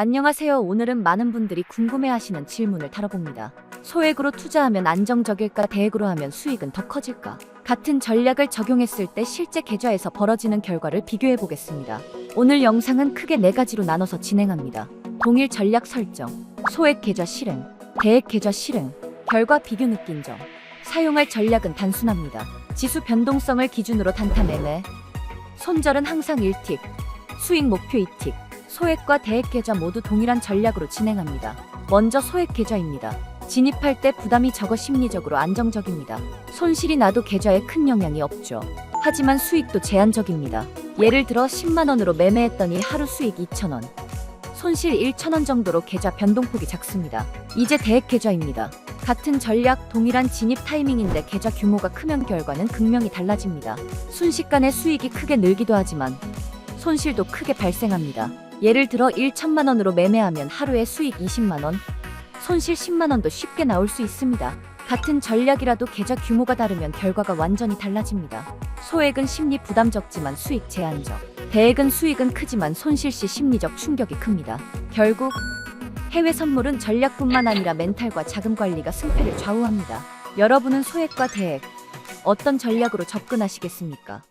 안녕하세요. 오늘은 많은 분들이 궁금해하시는 질문을 다뤄봅니다. 소액으로 투자하면 안정적일까? 대액으로 하면 수익은 더 커질까? 같은 전략을 적용했을 때 실제 계좌에서 벌어지는 결과를 비교해 보겠습니다. 오늘 영상은 크게 네 가지로 나눠서 진행합니다. 동일 전략 설정, 소액 계좌 실행, 대액 계좌 실행, 결과 비교 느낀 점. 사용할 전략은 단순합니다. 지수 변동성을 기준으로 단타 매매, 손절은 항상 1틱, 수익 목표 2틱, 소액과 대액 계좌 모두 동일한 전략으로 진행합니다. 먼저 소액 계좌입니다. 진입할 때 부담이 적어 심리적으로 안정적입니다. 손실이 나도 계좌에 큰 영향이 없죠. 하지만 수익도 제한적입니다. 예를 들어 10만 원으로 매매했더니 하루 수익 2천 원. 손실 1천 원 정도로 계좌 변동폭이 작습니다. 이제 대액 계좌입니다. 같은 전략, 동일한 진입 타이밍인데 계좌 규모가 크면 결과는 극명히 달라집니다. 순식간에 수익이 크게 늘기도 하지만 손실도 크게 발생합니다. 예를 들어 1천만 원으로 매매하면 하루에 수익 20만 원, 손실 10만 원도 쉽게 나올 수 있습니다. 같은 전략이라도 계좌 규모가 다르면 결과가 완전히 달라집니다. 소액은 심리 부담 적지만 수익 제한적. 대액은 수익은 크지만 손실 시 심리적 충격이 큽니다. 결국 해외 선물은 전략뿐만 아니라 멘탈과 자금 관리가 승패를 좌우합니다. 여러분은 소액과 대액 어떤 전략으로 접근하시겠습니까?